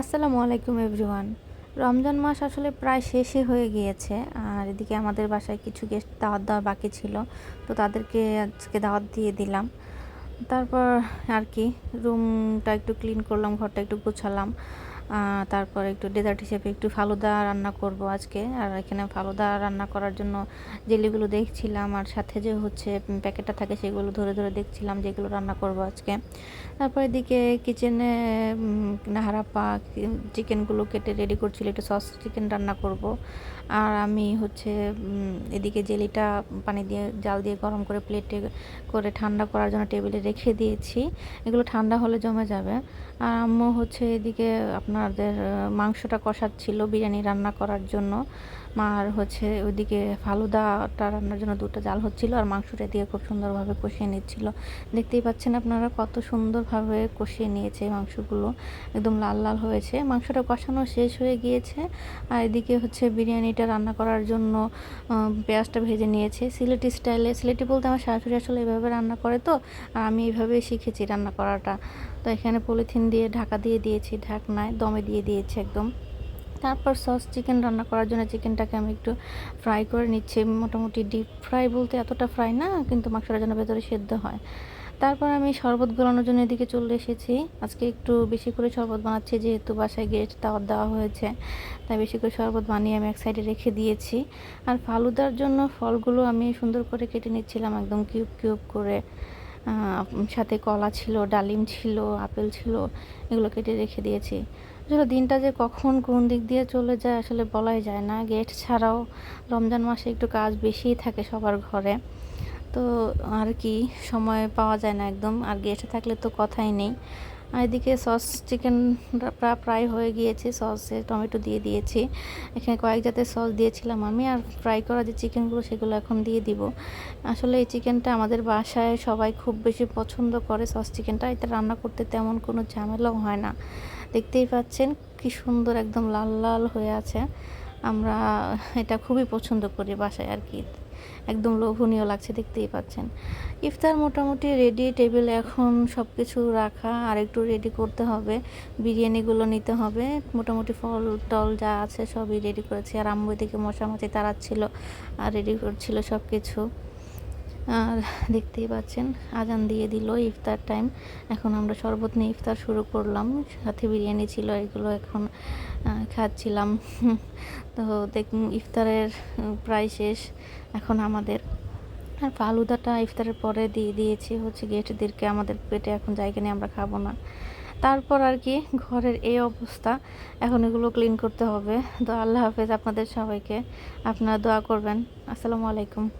আসসালামু আলাইকুম এভরিওয়ান। রমজান মাস আসলে প্রায় শেষে হয়ে গিয়েছে, আর এদিকে আমাদের বাসায় কিছু গেস্ট দাওয়াত দেওয়া বাকি ছিল, তো তাদেরকে আজকে দাওয়াত দিয়ে দিলাম। তারপর আর কি, রুমটা একটু ক্লিন করলাম, ঘরটা একটু গোছালাম। তারপর একটু ডেজার্ট হিসেবে একটু ফালুদা রান্না করব আজকে। আর এখানে ফালুদা রান্না করার জন্য জেলিগুলো দেখছিলাম, আর সাথে যে হচ্ছে প্যাকেটটা থাকে সেগুলো ধরে ধরে দেখছিলাম যেগুলো রান্না করব আজকে। তারপর এদিকে কিচেনে নাহারাপা চিকেনগুলো কেটে রেডি করছিল, একটু সস চিকেন রান্না করব। আর আমি হচ্ছে এদিকে জেলিটা পানি দিয়ে, জাল দিয়ে গরম করে প্লেটে করে ঠান্ডা করার জন্য টেবিলে রেখে দিয়েছি। এগুলো ঠান্ডা হলে জমে যাবে। আর আম্মু হচ্ছে এদিকে আপনাদের আহ, মাংসটা কষাচ্ছিল বিরিয়ানি রান্না করার জন্য। আর হচ্ছে ওইদিকে ফালুদাটা রান্নার জন্য দুটো জাল হচ্ছিল আর মাংসটা দিয়ে খুব সুন্দরভাবে কষিয়ে নিচ্ছিল। দেখতেই পাচ্ছেন আপনারা কত সুন্দরভাবে কষিয়ে নিয়েছে মাংসগুলো। একদম লাল লাল হয়েছে। মাংসটা কষানো শেষ হয়ে গিয়েছে। আর এদিকে হচ্ছে বিরিয়ানিটা রান্না করার জন্য পেঁয়াজটা ভেজে নিয়েছে। সিলেটি স্টাইলে সিলেটি বলতে আমার শাশুড়ি আসলে এভাবে রান্না করে তো আর আমি এইভাবেই শিখেছি রান্না করাটা। তো এখানে পলিথিন দিয়ে ঢাকা দিয়ে দিয়েছি ঢাকনায়। দমে দিয়ে দিয়েছি একদম। তারপর সস চিকেন রান্না করার জন্য চিকেনটাকে আমি একটু ফ্রাই করে নিচ্ছি। মোটামুটি ডিপ ফ্রাই বলতে এতটা ফ্রাই না, কিন্তু মাংসটা যেন ভেতরে সেদ্ধ হয়। তারপর আমি শরবত গলানোর জন্য এদিকে চলে এসেছি। আজকে একটু বেশি করে শরবত বানাচ্ছি, যেহেতু বাসায় গেস্ট দাওয়াত দেওয়া হয়েছে, তাই বেশি করে শরবত বানিয়ে আমি এক সাইডে রেখে দিয়েছি। আর ফালুদার জন্য ফলগুলো আমি সুন্দর করে কেটে নিচ্ছিলাম, একদম কিউব কিউব করে। সাথে কলা ছিল, ডালিম ছিল, আপেল ছিল, এগুলো কেটে রেখে দিয়েছি। আসলে দিনটা যে কখন কোন দিক দিয়ে চলে যায় আসলে বলাই যায় না। গেট ছাড়াও রমজান মাসে একটু কাজ বেশিই থাকে সবার ঘরে। তো আর কি সময় পাওয়া যায় না একদম। আর গেস্ট থাকলে তো কথাই নেই। আর এদিকে সস চিকেন প্রায় হয়ে গিয়েছে, সসে টমেটো দিয়ে দিয়েছি। এখানে কয়েক জাতের সস দিয়েছিলাম আমি, আর ফ্রাই করা যে চিকেনগুলো সেগুলো এখন দিয়ে দিব। আসলে এই চিকেনটা আমাদের বাসায় সবাই খুব বেশি পছন্দ করে সস চিকেনটা এটা রান্না করতে তেমন কোনো ঝামেলাও হয় না। দেখতেই পাচ্ছেন কি সুন্দর একদম লাল লাল হয়ে আছে। আমরা এটা খুবই পছন্দ করি বাসায় আর কি। একদম লোভনীয় লাগছে, দেখতেই পাচ্ছেন। ইফতার মোটামুটি রেডি টেবিল এখন সব কিছু রাখা, আর একটু রেডি করতে হবে। বিরিয়ানিগুলো নিতে হবে। মোটামুটি ফল, টল যা আছে সবই রেডি করেছি। আর আম্মু এদিকে মশামাছি তাড়াচ্ছিল, আর রেডি করছিল সব কিছু আর দেখতেই পাচ্ছেন, আজান দিয়ে দিল ইফতার টাইম এখন আমরা শরবত নিয়ে ইফতার শুরু করলাম। সাথে বিরিয়ানি ছিল, এগুলো এখন খাচ্ছিলাম। তো দেখ, ইফতারের প্রায় শেষ। এখন আমাদের, আর ফালুদাটা ইফতারের পরে দিয়ে দিয়েছি হচ্ছে গেস্টদেরকে। আমাদের পেটে এখন জায়গা নিয়ে আমরা খাব না। তারপর আর কি, ঘরের এই অবস্থা। এখন এগুলো ক্লিন করতে হবে। তো আল্লাহ হাফেজ আপনাদের সবাইকে। আপনারা দোয়া করবেন। আসসালামু আলাইকুম।